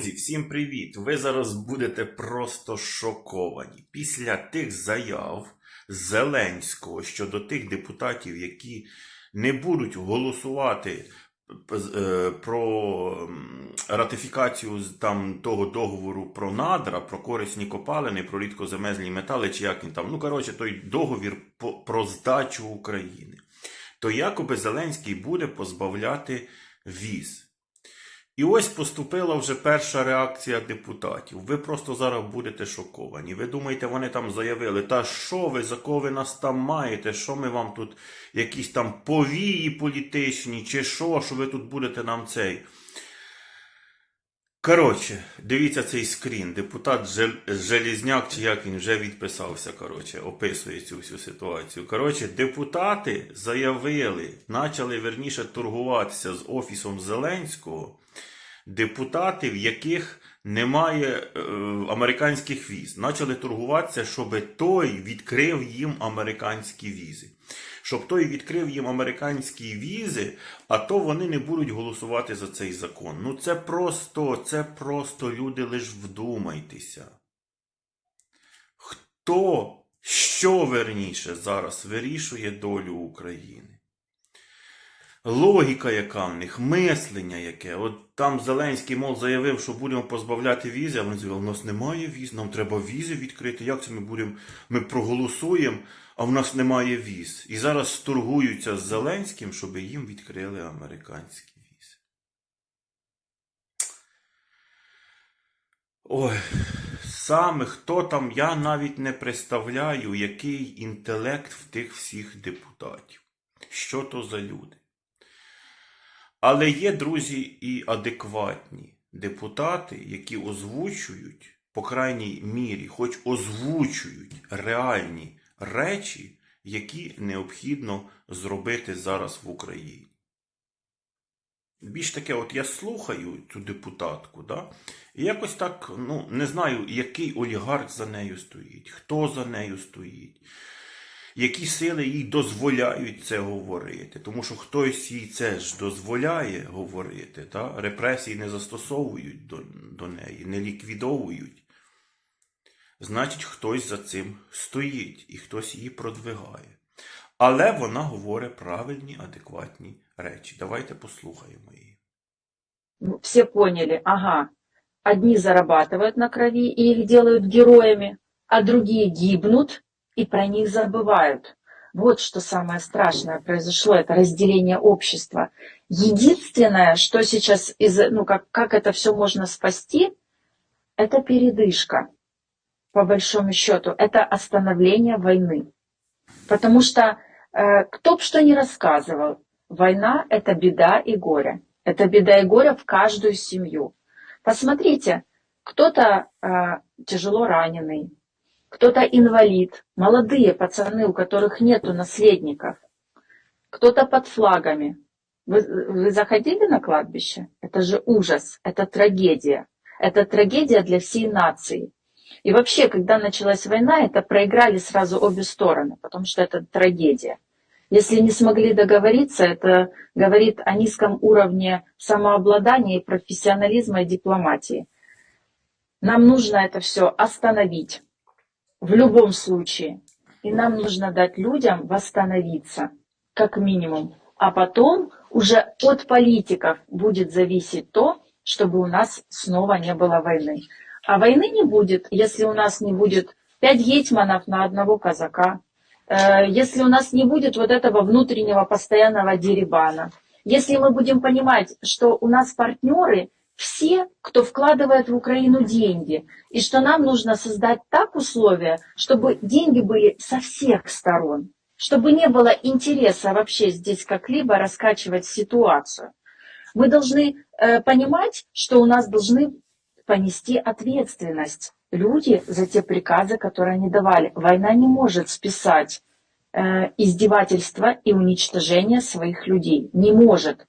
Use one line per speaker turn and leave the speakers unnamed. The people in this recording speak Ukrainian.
Друзі, всім привіт! Ви зараз будете просто шоковані. Після тих заяв Зеленського щодо тих депутатів, які не будуть голосувати е, про ратифікацію там того договору про надра, про корисні копалини, про рідкоземельні метали, чи як він там. Ну, коротше, той договір про здачу України. То якоби Зеленський буде позбавляти віз. І ось поступила вже перша реакція депутатів. Ви просто зараз будете шоковані. Ви думаєте, вони там заявили, та що ви, за кого ви нас там маєте? Що ми вам тут якісь там повії політичні, чи що, що ви тут будете нам цей. Коротше, дивіться цей скрін. Депутат Жел- Желізняк, чи як він вже відписався, коротше, описує цю всю ситуацію. Коротше, депутати заявили, почали верніше торгуватися з офісом Зеленського, депутати, в яких немає е, американських віз. Почали торгуватися, щоб той відкрив їм американські візи. Щоб той відкрив їм американські візи, а то вони не будуть голосувати за цей закон. Ну це просто, це просто люди лиш вдумайтеся. Хто, що верніше зараз вирішує долю України? Логіка, яка в них, мислення яке. От там Зеленський, мов, заявив, що будемо позбавляти візи, а вони заявили, у нас немає віз, нам треба візи відкрити. Як це ми будемо? Ми проголосуємо, а в нас немає віз. І зараз торгуються з Зеленським, щоб їм відкрили американські візи. Ой, саме хто там, я навіть не представляю, який інтелект в тих всіх депутатів. Що то за люди. Але є, друзі, і адекватні депутати, які озвучують, по крайній мірі, хоч озвучують реальні речі, які необхідно зробити зараз в Україні. Більш таке, от я слухаю цю депутатку, да? і якось так, ну, не знаю, який олігарх за нею стоїть, хто за нею стоїть які сили їй дозволяють це говорити. Тому що хтось їй це ж дозволяє говорити, та? репресії не застосовують до, до неї, не ліквідовують. Значить, хтось за цим стоїть і хтось її продвигає. Але вона говорить правильні, адекватні речі. Давайте послухаємо її.
Ну, все поняли, ага, одни зарабатывают на крови и их делают героями, а другие гибнут и про них забывают. Вот что самое страшное произошло, это разделение общества. Единственное, что сейчас, из, ну, как, как это все можно спасти, это передышка, по большому счету, это остановление войны. Потому что э, кто бы что ни рассказывал, война – это беда и горе. Это беда и горе в каждую семью. Посмотрите, кто-то э, тяжело раненый, кто-то инвалид, молодые пацаны, у которых нету наследников, кто-то под флагами. Вы, вы заходили на кладбище? Это же ужас, это трагедия. Это трагедия для всей нации. И вообще, когда началась война, это проиграли сразу обе стороны, потому что это трагедия. Если не смогли договориться, это говорит о низком уровне самообладания профессионализма и дипломатии. Нам нужно это все остановить в любом случае. И нам нужно дать людям восстановиться, как минимум. А потом уже от политиков будет зависеть то, чтобы у нас снова не было войны. А войны не будет, если у нас не будет пять гетьманов на одного казака, э, если у нас не будет вот этого внутреннего постоянного дерибана, если мы будем понимать, что у нас партнеры все, кто вкладывает в Украину деньги, и что нам нужно создать так условия, чтобы деньги были со всех сторон, чтобы не было интереса вообще здесь как-либо раскачивать ситуацию. Мы должны э, понимать, что у нас должны понести ответственность люди за те приказы, которые они давали. Война не может списать э, издевательства и уничтожение своих людей. Не может.